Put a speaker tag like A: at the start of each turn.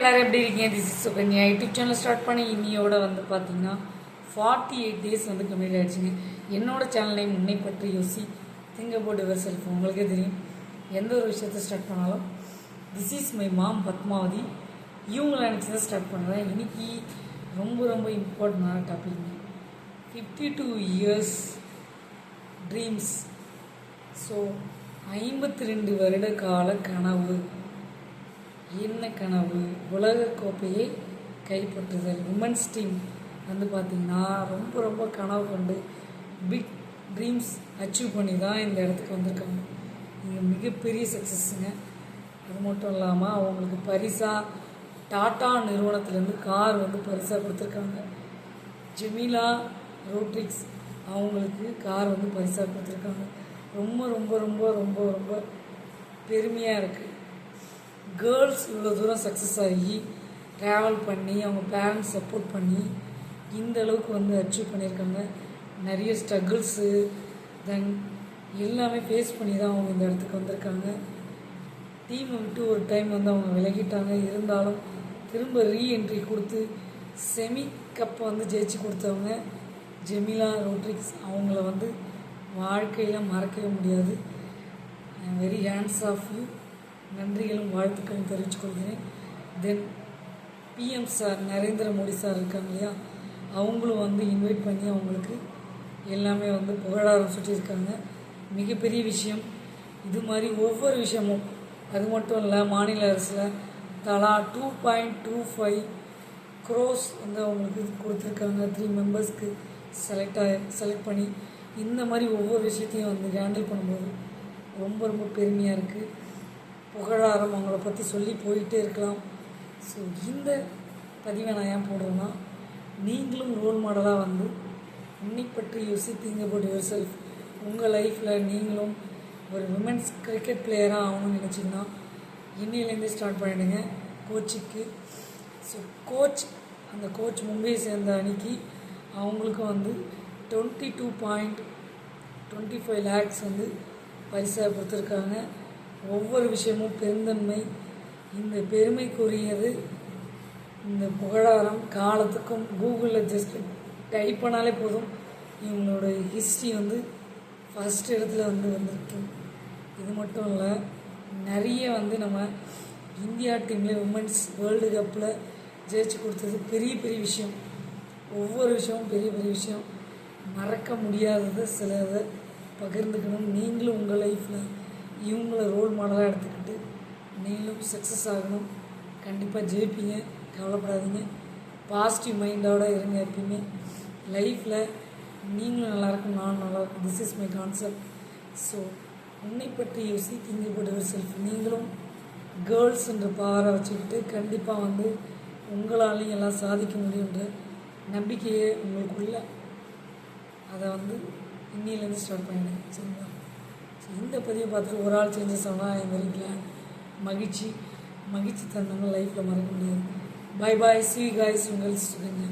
A: எல்லாரும் எப்படி இருக்கீங்க? This is Sukanya YouTube channel start பண்ணி இன்னியோட வந்து பார்த்தீங்கன்னா ஃபார்ட்டி எயிட் டேஸ் வந்து கம்ப்ளீட் ஆயிடுச்சுங்க என்னோட சேனலை முன்னை பற்றி யோசி. திங்க போட்டு யுவர் செல்ஃப் உங்களுக்கே தெரியும். எந்த ஒரு விஷயத்த ஸ்டார்ட் பண்ணாலும் this is my mom Padmavathi. இவங்களை நினச்சி தான் ஸ்டார்ட் பண்ணுறேன் இன்னைக்கு ரொம்ப ரொம்ப இம்பார்ட்டண்டான டாபிக்ங்க fifty two years dreams so ஐம்பத்தி ரெண்டு வருட கால கனவு. என்ன கனவு? உலக கோப்பையை கைப்பற்றுதல். உமன்ஸ் டீம் வந்து பார்த்திங்கன்னா ரொம்ப ரொம்ப கனவு கொண்டு பிக் ட்ரீம்ஸ் அச்சீவ் பண்ணி தான் இந்த இடத்துக்கு வந்திருக்காங்க. இது மிகப்பெரிய சக்ஸஸ்ஸுங்க அது மட்டும் இல்லாமல் அவங்களுக்கு பரிசாக டாட்டா நிறுவனத்துலேருந்து கார் வந்து பரிசாக கொடுத்துருக்காங்க. ஜெமிலா ரோட்ரிக்ஸ் அவங்களுக்கு கார் வந்து பரிசாக கொடுத்துருக்காங்க. ரொம்ப ரொம்ப ரொம்ப ரொம்ப ரொம்ப பெருமையாக இருக்குது கேர்ள்ஸ் இவ்வளோ தூரம் சக்ஸஸ் ஆகி ட்ராவல் பண்ணி அவங்க பேரண்ட்ஸ் சப்போர்ட் பண்ணி இந்த அளவுக்கு வந்து அச்சீவ் பண்ணியிருக்காங்க. நிறைய ஸ்ட்ரகிள்ஸு தென் எல்லாமே ஃபேஸ் பண்ணி தான் அவங்க இந்த இடத்துக்கு வந்திருக்காங்க. டீமை விட்டு ஒரு டைம் வந்து அவங்க விலகிட்டாங்க. இருந்தாலும் திரும்ப ரீஎன்ட்ரி கொடுத்து செமி கப்பை வந்து ஜெயிச்சு கொடுத்தவங்க ஜெமிலா ரோட்ரிக்ஸ் அவங்கள வந்து வாழ்க்கையில் மறக்கவே முடியாது. வெரி ஹேண்ட்ஸ் ஆஃப் யூ நன்றிகளும் வாழ்த்துக்களும் தெரிவித்துக்கொள்கிறேன் then PM sir Narendra Modi sir இருக்காங்க இல்லையா? அவங்களும் வந்து இன்வைட் பண்ணி அவங்களுக்கு எல்லாமே வந்து புகழாரம் சுட்டியிருக்காங்க. மிகப்பெரிய விஷயம். இது மாதிரி ஒவ்வொரு விஷயமும் அது மட்டும் இல்லை மாநில அரசில் தலா two point two five crores வந்து அவங்களுக்கு கொடுத்துருக்காங்க. த்ரீ மெம்பர்ஸ்க்கு செலக்ட் ஆகி செலக்ட் பண்ணி இந்த மாதிரி ஒவ்வொரு விஷயத்தையும் வந்து ஹேண்டில் பண்ணும்போது ரொம்ப ரொம்ப பெருமையாக இருக்குது புகழாரம் அவங்கள பற்றி சொல்லி போயிட்டே இருக்கலாம். ஸோ இந்த பதிவை நான் ஏன் போடுறேன்னா நீங்களும் ரோல் மாடலாக வந்து உன்னை பற்றி யோசி திங்க் அபவுட் யுவர் செல்ஃப் உங்கள் லைஃப்பில் நீங்களும் ஒரு விமென்ஸ் கிரிக்கெட் பிளேயராக ஆகணும்னு நினச்சிங்கன்னா இன்னிலேருந்து ஸ்டார்ட் பண்ணிடுங்க. கோச்சுக்கு ஸோ கோச் அந்த கோச் மும்பை சேர்ந்த அன்னைக்கு அவங்களுக்கும் வந்து twenty two point twenty five lakhs வந்து பரிசாக கொடுத்துருக்காங்க. ஒவ்வொரு விஷயமும் பெருந்தன்மை இந்த பெருமைக்குரியது இந்த புகழாரம் காலத்துக்கும் கூகுளில் ஜஸ்ட் டைப் பண்ணாலே போதும். இவங்களோட ஹிஸ்ட்ரி வந்து ஃபஸ்ட் இடத்துல வந்து வந்திருக்கு. இது மட்டும் இல்லை நிறைய வந்து நம்ம இந்தியா டீமில் உமன்ஸ் வேர்ல்டு கப்பில் ஜெயிச்சு கொடுத்தது பெரிய பெரிய விஷயம். ஒவ்வொரு விஷயமும் பெரிய பெரிய விஷயம். மறக்க முடியாதது சிலதை பகிர்ந்துக்கணும். நீங்களும் உங்கள் லைஃப்பில் இவங்கள ரோல் மாடலாக எடுத்துக்கிட்டு நீங்களும் சக்ஸஸ் ஆகணும். கண்டிப்பாக ஜெயிப்பீங்க. கவலைப்படாதீங்க. பாசிட்டிவ் மைண்டோட இருங்க எப்பயுமே. லைஃப்பில் நீங்களும் நல்லாயிருக்கும் நானும் நல்லாயிருக்கும் this is my concept so உன்னை பற்றி யோசி திங்கப்பட்ட ஒரு யுவர் செல்ஃப் நீங்களும் கேர்ள்ஸ்ன்ற பவரை வச்சுக்கிட்டு கண்டிப்பாக வந்து உங்களாலையும் எல்லாம் சாதிக்க முடியுன்ற நம்பிக்கையே உங்களுக்குள்ள. அதை வந்து இன்னிலேருந்து ஸ்டார்ட் பண்ணிடுங்க சரிங்களா? இந்த பதிவை பார்த்துட்டு ஒரு ஆள் சேஞ்சஸ் ஆனால் ஐ வரைக்கும் மகிழ்ச்சி மகிழ்ச்சி தந்தவங்க லைஃப்பில் மறக்க முடியாது. பாய் பாய் சி காய்ஸ் உங்கள் சுகன்யா.